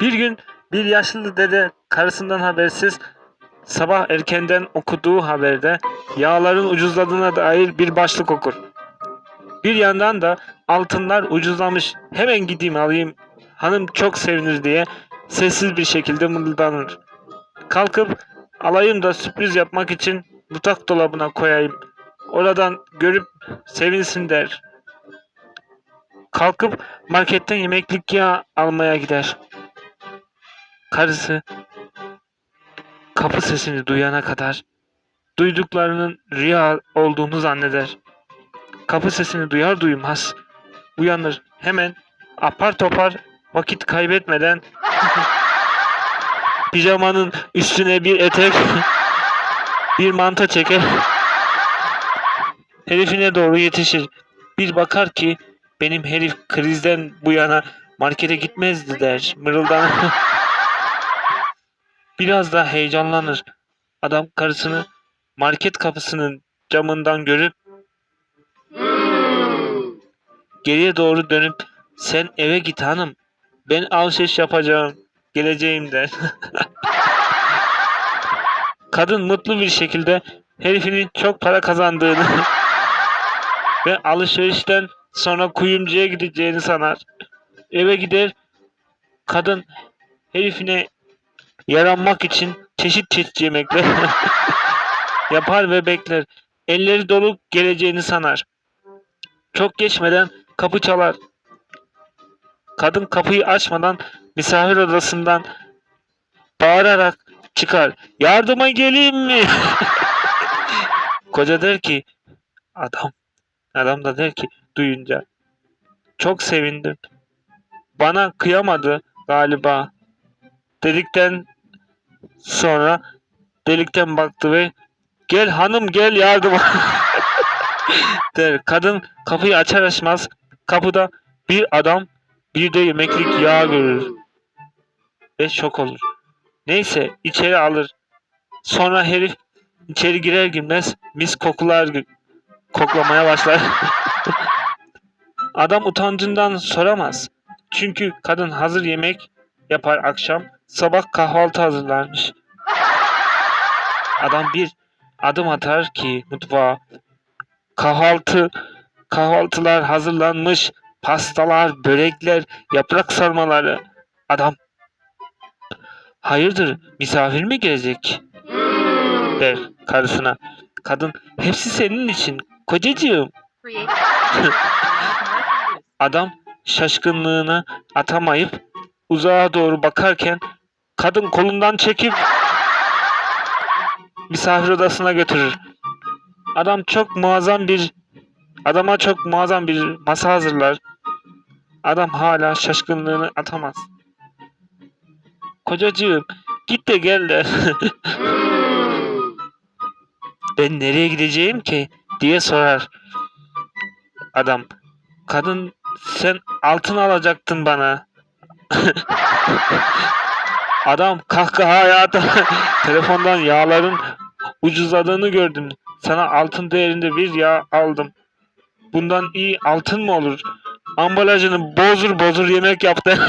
Bir gün bir yaşlı dede karısından habersiz sabah erkenden okuduğu haberde yağların ucuzladığına dair bir başlık okur. Bir yandan da altınlar ucuzlamış hemen gideyim alayım hanım çok sevinir diye sessiz bir şekilde mırıldanır. Kalkıp alayım da sürpriz yapmak için mutfak dolabına koyayım. Oradan görüp sevinsin der. Kalkıp marketten yemeklik yağ almaya gider. Karısı kapı sesini duyana kadar duyduklarının rüya olduğunu zanneder. Kapı sesini duyar duymaz uyanır hemen apar topar vakit kaybetmeden pijamanın üstüne bir etek bir manta çeker herifine doğru yetişir. Bir bakar ki benim herif krizden bu yana markete gitmezdi der. Mırıldanır. Biraz da heyecanlanır. Adam karısını market kapısının camından görüp geriye doğru dönüp sen eve git hanım. Ben alışveriş yapacağım. Geleceğim der. Kadın mutlu bir şekilde herifinin çok para kazandığını ve alışverişten sonra kuyumcuya gideceğini sanar. Eve gider. Kadın herifine yaranmak için çeşit çeşit yemekler yapar ve bekler. Elleri dolu geleceğini sanar. Çok geçmeden kapı çalar. Kadın kapıyı açmadan misafir odasından bağırarak çıkar. Yardıma geleyim mi? Koca der ki adam adam da der ki duyunca çok sevindim. Bana kıyamadı galiba. Dedikten sonra delikten baktı ve gel hanım gel yardıma der. Kadın kapıyı açar açmaz kapıda bir adam bir de yemeklik yağ görür ve şok olur. Neyse içeri alır. Sonra herif içeri girer girmez mis kokular koklamaya başlar. Adam utancından soramaz. Çünkü kadın hazır yemek yapar akşam, sabah kahvaltı hazırlarmış. Adam bir adım atar ki mutfağa. Kahvaltı, kahvaltılar hazırlanmış, pastalar, börekler, yaprak sarmaları. Adam Hayırdır misafir mi gelecek? der karısına. Kadın hepsi senin için kocacığım. Adam şaşkınlığını atamayıp uzağa doğru bakarken kadın kolundan çekip misafir odasına götürür. Adam çok muazzam bir adama çok muazzam bir masa hazırlar. Adam hala şaşkınlığını atamaz. Kocacığım git de gel de. ben nereye gideceğim ki diye sorar. Adam kadın sen altın alacaktın bana. Adam kahkaha atar. Telefondan yağların ucuzladığını gördüm. Sana altın değerinde bir yağ aldım. Bundan iyi altın mı olur? Ambalajını bozur bozur yemek yaptı.